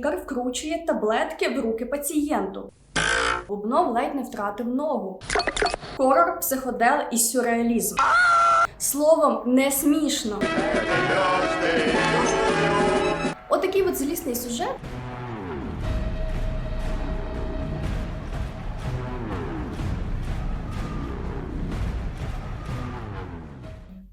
лікар вкручує таблетки в руки пацієнту. Бубнов ледь не втратив ногу. Хорор, психодел і сюрреалізм. Словом, не смішно. Отакий от злісний сюжет.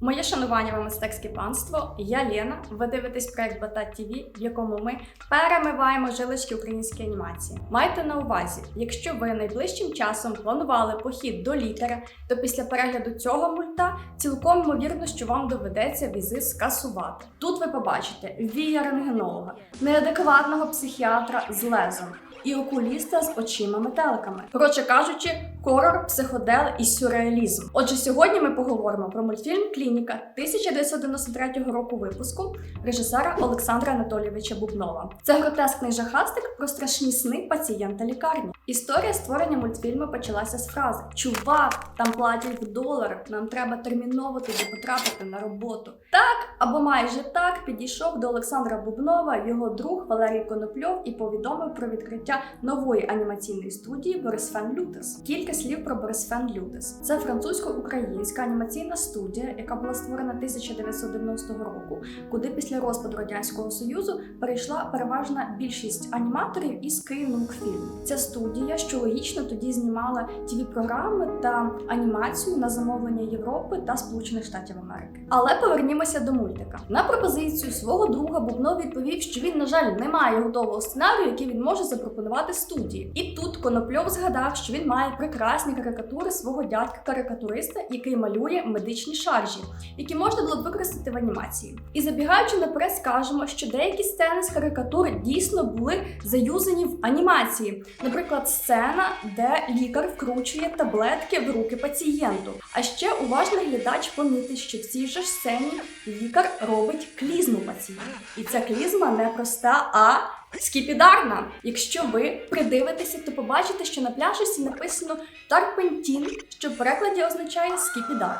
Моє шанування вам мистецьке панство. Я Лена. Ви дивитесь проект Батат ТВ, в якому ми перемиваємо жилочки української анімації. Майте на увазі, якщо ви найближчим часом планували похід до лікаря, то після перегляду цього мульта цілком ймовірно, що вам доведеться візи скасувати. Тут ви побачите вія рентгенолога, неадекватного психіатра з лезом. І окуліста з очима метеликами. Коротше кажучи, хорор, психодел і сюрреалізм. Отже, сьогодні ми поговоримо про мультфільм Клініка 1993 року випуску режисера Олександра Анатолійовича Бубнова. Це гротескний жахастик про страшні сни пацієнта лікарні. Історія створення мультфільму почалася з фрази: Чувак, там платять в доларах, нам треба терміново туди потрапити на роботу. Так або майже так підійшов до Олександра Бубнова його друг Валерій Конопльов і повідомив про відкриття нової анімаційної студії Борисфен Лютес. Кілька слів про Борисфен Лютес. Це французько-українська анімаційна студія, яка була створена 1990 року, куди після розпаду радянського союзу перейшла переважна більшість аніматорів із Київнумкфільм. Ця студія, що логічно тоді знімала тв програми та анімацію на замовлення Європи та Сполучених Штатів Америки. Але повернімося до мультика. На пропозицію свого друга Бубнов відповів, що він, на жаль, не має готового сценарію, який він може запропонувати студії. І тут Конопльов згадав, що він має прекрасні карикатури свого дядька-карикатуриста, який малює медичні шаржі, які можна було б використати в анімації. І забігаючи наперед, скажемо, що деякі сцени з карикатур дійсно були заюзані в анімації. Наприклад, сцена, де лікар вкручує таблетки в руки пацієнту. А ще уважний глядач помітить, що в цій же сцені лікар робить клізму пацієнту. І ця клізма не проста, а скіпідарна. Якщо ви придивитеся, то побачите, що на пляжі написано Тарпентін, що в перекладі означає скіпідар.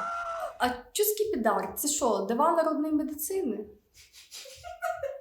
А що скіпідар? Це що, дива народної медицини?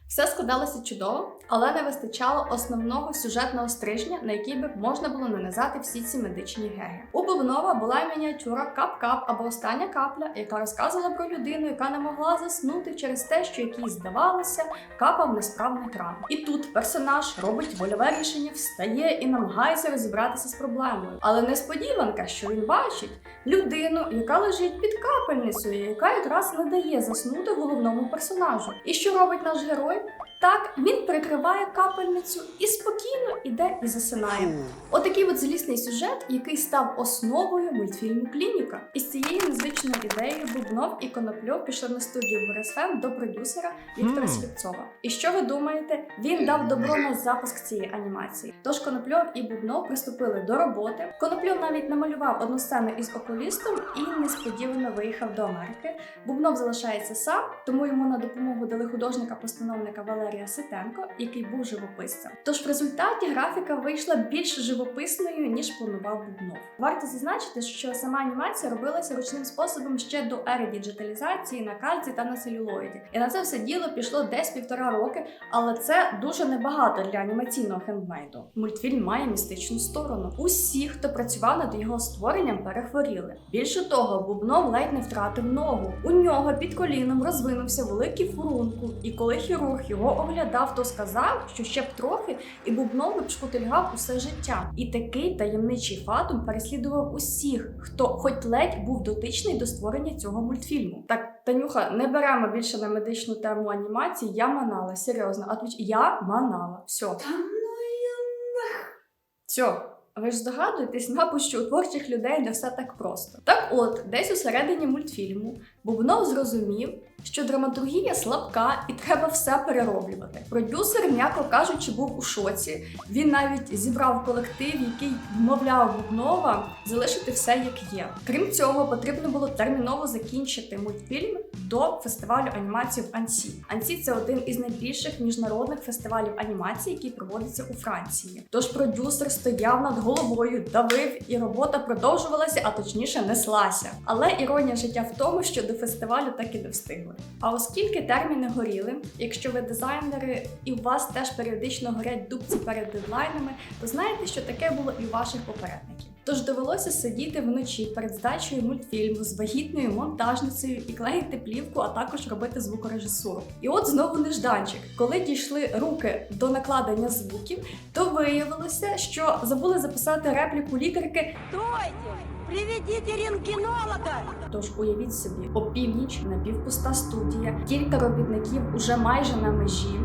Все складалося чудово, але не вистачало основного сюжетного стрижня, на який би можна було нанизати всі ці медичні геги. У Бубнова була мініатюра Кап-Кап або остання капля, яка розказувала про людину, яка не могла заснути через те, що якій здавалося, капав несправний кран. І тут персонаж робить вольове рішення, встає і намагається розібратися з проблемою. Але несподіванка, що він бачить людину, яка лежить під капельницею, яка якраз не дає заснути головному персонажу. І що робить наш герой? হয় Так, він прикриває капельницю і спокійно іде і засинає. Отакий от злісний сюжет, який став основою мультфільму Клініка. І з цією незвичною ідеєю Бубнов і Конопльов пішли на студію Борисфем до продюсера Віктора. Сліпцова. І що ви думаєте? Він дав добро на запуск цієї анімації. Тож Конопльов і Бубнов приступили до роботи. Конопльов навіть намалював одну сцену із окулістом і несподівано виїхав до Америки. Бубнов залишається сам, тому йому на допомогу дали художника-постановника Валерія Ситенко, який був живописцем. Тож в результаті графіка вийшла більш живописною ніж планував Бубнов. Варто зазначити, що сама анімація робилася ручним способом ще до ери діджиталізації на кальці та на целюлоїді. І на це все діло пішло десь півтора роки, але це дуже небагато для анімаційного хендмейду. Мультфільм має містичну сторону. Усі, хто працював над його створенням, перехворіли. Більше того, Бубнов ледь не втратив ногу. У нього під коліном розвинувся великий фурункул, і коли хірург його оглядав, то сказав, що ще б трохи, і Бубнов би шкутильгав усе життя. І такий таємничий фатум переслідував усіх, хто хоч ледь був дотичний до створення цього мультфільму. Так, Танюха, не беремо більше на медичну тему анімації. Я манала, серйозно. А я манала. Все. Все. Ви ж здогадуєтесь, мабуть, що у творчих людей не все так просто. Так от, десь у середині мультфільму Бубнов зрозумів, що драматургія слабка і треба все перероблювати. Продюсер, м'яко кажучи, був у шоці. Він навіть зібрав колектив, який вмовляв Бубнова залишити все як є. Крім цього, потрібно було терміново закінчити мультфільм до фестивалю анімації в Ансі. Ансі це один із найбільших міжнародних фестивалів анімації, який проводиться у Франції. Тож продюсер стояв над головою, давив, і робота продовжувалася, а точніше неслася. Але іронія життя в тому, що до фестивалю так і не встигли. А оскільки терміни горіли, якщо ви дизайнери і у вас теж періодично горять дубці перед дедлайнами, то знаєте, що таке було і у ваших попередників. Тож довелося сидіти вночі перед здачею мультфільму з вагітною монтажницею і клеїти плівку, а також робити звукорежисуру. І от знову нежданчик. Коли дійшли руки до накладення звуків, то виявилося, що забули записати репліку лікарки Стойте! Приведите рентгенолога! Тож уявіть собі, опівніч напівпуста студія, кілька робітників уже майже на межі.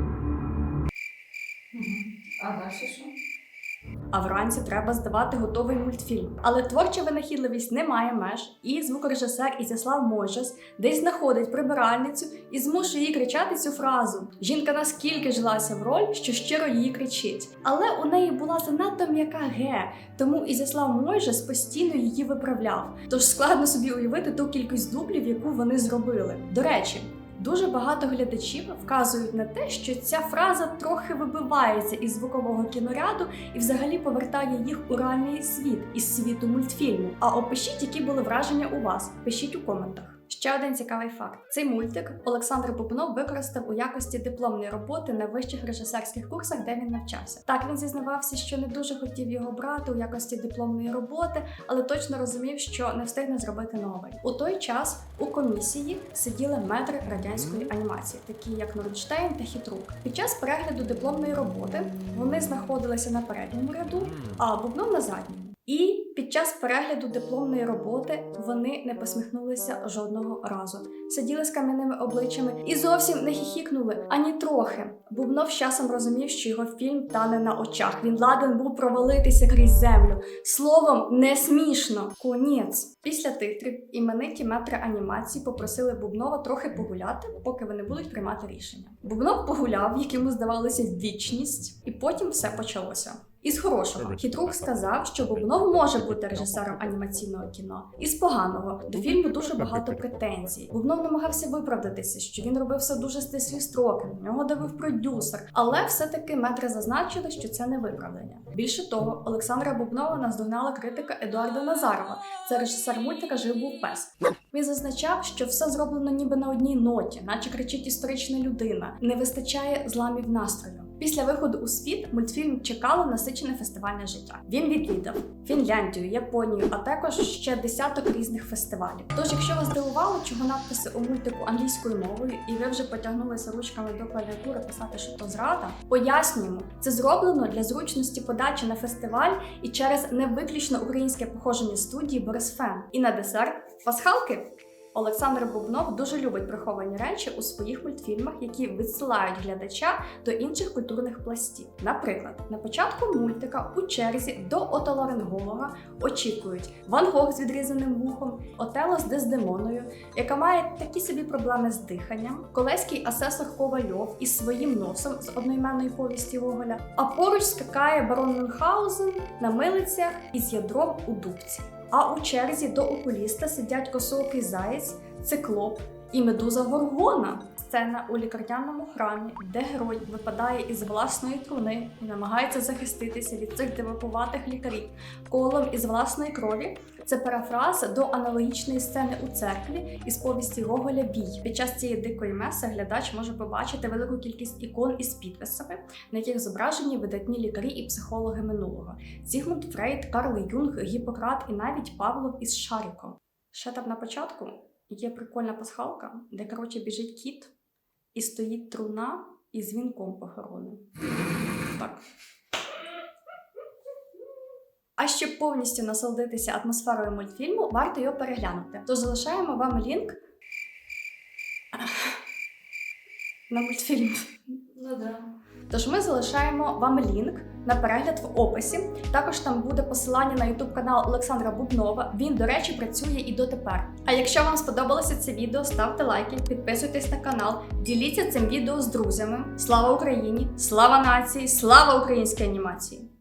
А далі що? А вранці треба здавати готовий мультфільм. Але творча винахідливість не має меж, і звукорежисер Ізяслав Можес десь знаходить прибиральницю і змушує її кричати цю фразу. Жінка наскільки жилася в роль, що щиро її кричить. Але у неї була занадто м'яка ге, тому Ізяслав Мойжес постійно її виправляв. Тож складно собі уявити ту кількість дублів, яку вони зробили. До речі. Дуже багато глядачів вказують на те, що ця фраза трохи вибивається із звукового кіноряду і взагалі повертає їх у реальний світ із світу мультфільму. А опишіть, які були враження у вас. Пишіть у коментах. Ще один цікавий факт: цей мультик Олександр Бубнов використав у якості дипломної роботи на вищих режисерських курсах, де він навчався. Так він зізнавався, що не дуже хотів його брати у якості дипломної роботи, але точно розумів, що не встигне зробити новий. У той час у комісії сиділи метри радянської анімації, такі як Нордштейн та Хітрук. Під час перегляду дипломної роботи вони знаходилися на передньому ряду, а Бубнов на задньому. І під час перегляду дипломної роботи вони не посміхнулися жодного разу. Сиділи з кам'яними обличчями і зовсім не хіхікнули ані трохи. Бубнов з часом розумів, що його фільм тане на очах. Він ладен був провалитися крізь землю. Словом, не смішно. Конець. Після титрів імениті метри анімації попросили Бубнова трохи погуляти, поки вони будуть приймати рішення. Бубнов погуляв, як здавалося, вічність, і потім все почалося. Із хорошого Хітрук сказав, що Бубнов може бути режисером анімаційного кіно. Із поганого до фільму дуже багато претензій. Бубнов намагався виправдатися, що він робив все дуже стислі строки. На нього давив продюсер, але все-таки метри зазначили, що це не виправдання. Більше того, Олександра Бубнова наздогнала критика Едуарда Назарова. Це режисер мультика Жив був пес. Він зазначав, що все зроблено ніби на одній ноті, наче кричить історична людина. Не вистачає зламів настрою. Після виходу у світ мультфільм чекало насичене фестивальне життя. Він відвідав Фінляндію, Японію, а також ще десяток різних фестивалів. Тож, якщо вас здивувало, чого надписи у мультику англійською мовою, і ви вже потягнулися ручками до клавіатури писати, що то зрада, пояснюємо, це зроблено для зручності подачі на фестиваль і через не виключно українське походження студії Борис Фен. І на десерт пасхалки. Олександр Бубнов дуже любить приховані речі у своїх мультфільмах, які відсилають глядача до інших культурних пластів. Наприклад, на початку мультика у черзі до отоларинголога очікують Ван Гог з відрізаним вухом, Отело з Дездемоною, яка має такі собі проблеми з диханням, колеський асесор Ковальов із своїм носом з одноіменної повісті Гоголя, а поруч скакає барон Мюнхгаузен на милицях із ядром у дубці. А у черзі до окуліста сидять косоокий заєць, циклоп і медуза Горгона. Сцена у лікарняному храмі, де герой випадає із власної труни і намагається захиститися від цих дивакуватих лікарів колом із власної крові. Це парафраз до аналогічної сцени у церкві із повісті Гоголя Бій. Під час цієї дикої меси глядач може побачити велику кількість ікон із підписами, на яких зображені видатні лікарі і психологи минулого: Зігмунд Фрейд, Карл Юнг, Гіппократ і навіть Павлов із Шаріком. Ще там на початку є прикольна пасхалка, де коротше біжить кіт і стоїть труна із вінком похоронним. Так. А щоб повністю насолодитися атмосферою мультфільму, варто його переглянути. Тож залишаємо вам лінк на мультфільм. Ну да. Тож ми залишаємо вам лінк на перегляд в описі. Також там буде посилання на YouTube канал Олександра Бубнова. Він, до речі, працює і дотепер. А якщо вам сподобалося це відео, ставте лайки, підписуйтесь на канал, діліться цим відео з друзями. Слава Україні! Слава нації! Слава українській анімації!